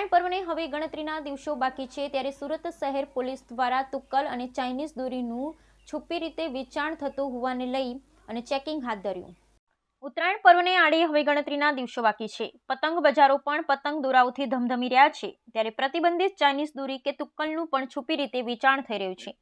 ઉત્તરાયણ પર્વને હવે ગણતરીના દિવસો બાકી છે ત્યારે સુરત શહેર પોલીસ દ્વારા તુક્કલ અને ચાઇનીઝ દોરીનું છુપી રીતે વેચાણ થતું હોવાને લઈ અને ચેકિંગ હાથ ધર્યું. ઉત્તરાયણ પર્વને આડે હવે ગણતરીના દિવસો બાકી છે. પતંગ બજારો પણ પતંગ દોરાઓથી ધમધમી રહ્યા છે. ત્યારે પ્રતિબંધિત ચાઇનીઝ દોરી કે તુક્કલનું પણ છુપી રીતે વેચાણ થઈ રહ્યું છે.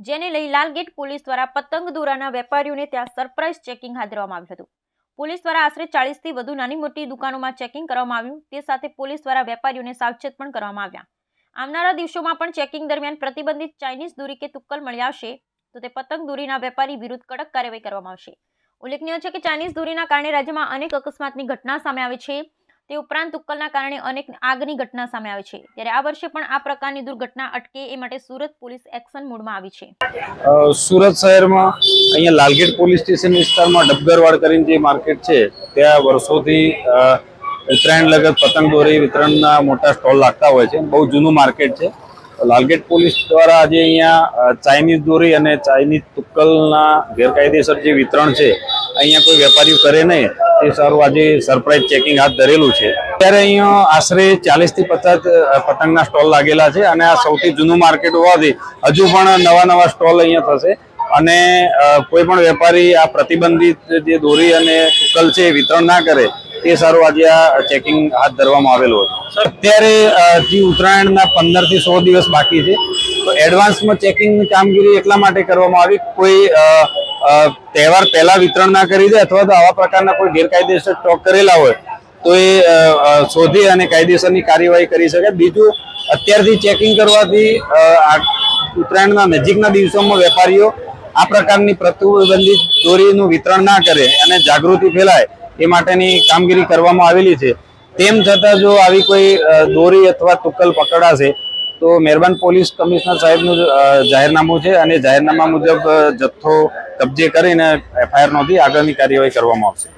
જેને લઈ લાલગેટ પોલીસ દ્વારા પતંગ દોરાના વેપારીઓને ત્યાં સરપ્રાઇઝ ચેકિંગ હાથ ધરવામાં આવ્યું હતું. પોલીસ દ્વારા આશરે ચાળીસથી વધુ નાની મોટી દુકાનોમાં ચેકિંગ કરવામાં આવ્યું. તે સાથે પોલીસ દ્વારા વેપારીઓને સાવચેત પણ કરવામાં આવ્યા. આવનારા દિવસોમાં પણ ચેકિંગ દરમિયાન પ્રતિબંધિત ચાઇનીઝ દોરી કે તુક્કલ મળી આવશે, તો તે પતંગ દોરીના વેપારી વિરુદ્ધ કડક કાર્યવાહી કરવામાં આવશે. ઉલ્લેખનીય છે કે ચાઇનીઝ દોરીના કારણે રાજ્યમાં અનેક અકસ્માતની ઘટના સામે આવે છે. તે ઉપરાંત તુક્કલના કારણે અનેક આગની ઘટના સામે આવે છે. ત્યારે આ વર્ષે પણ આ પ્રકારની દુર્ઘટના અટકે એ માટે સુરત પોલીસ એક્શન મોડમાં આવી છે. સુરત શહેરમાં અહીંયા લાલગેટ પોલીસ સ્ટેશન વિસ્તારમાં ડબગરવાડ કરીને જે માર્કેટ છે, ત્યાં વર્ષોથી ઉત્તરાયણ લગત, પતંગ દોરી વિતરણના મોટા સ્ટોલ લાગતા હોય છે. બહુ જૂનું માર્કેટ છે. લાલગેટ પોલીસ દ્વારા આજે અહીંયા ચાઇનીઝ દોરી અને ચાઇનીઝ તુક્કલના ગેરકાયદેસર જે વિતરણ છે, અહીંયા કોઈ વેપારીઓ કરે નહીં. તે સારું આજે સરપ્રાઇઝ ચેકિંગ હાથ ધરેલું છે. ત્યારે અહીંયા આશરે ચાલીસથી પચાસ પતંગના સ્ટોલ લાગેલા છે અને આ સૌથી જૂનું માર્કેટ હોવાથી હજુ પણ નવા નવા સ્ટોલ અહીંયા થશે. અને કોઈ પણ વેપારી આ પ્રતિબંધિત જે દોરી અને તુક્કલ છે એ વિતરણ ના કરે તે સારું આજે આ ચેકિંગ હાથ ધરવામાં આવેલું હતું. અત્યારે હજી ઉત્તરાયણના પંદરથી સો દિવસ બાકી છે, તો એડવાન્સમાં ચેકિંગની કામગીરી એટલા માટે કરવામાં આવી કોઈ તહેવાર પહેલા વિતરણ ના કરી દે અથવા તો આવા પ્રકારના કોઈ ગેરકાયદેસર સ્ટોક કરેલા હોય, તો એ શોધી અને કાયદેસરની કાર્યવાહી કરી શકે. બીજું, અત્યારથી ચેકિંગ કરવાથી ઉત્તરાયણના નજીકના દિવસોમાં વેપારીઓ આ પ્રકારની પ્રતિબંધિત દોરીનું વિતરણ ના કરે અને જાગૃતિ ફેલાય એ માટેની કામગીરી કરવામાં આવેલી છે. તેમ છતાં જો આવી કોઈ દોરી અથવા તુક્કલ પકડાશે, તો મહેરબાન પોલીસ કમિશનર સાહેબનું જાહેરનામું છે અને જાહેરનામા મુજબ જથ્થો કબજે કરીને એફઆઈઆર નોંધી આગળની કાર્યવાહી કરવામાં આવશે.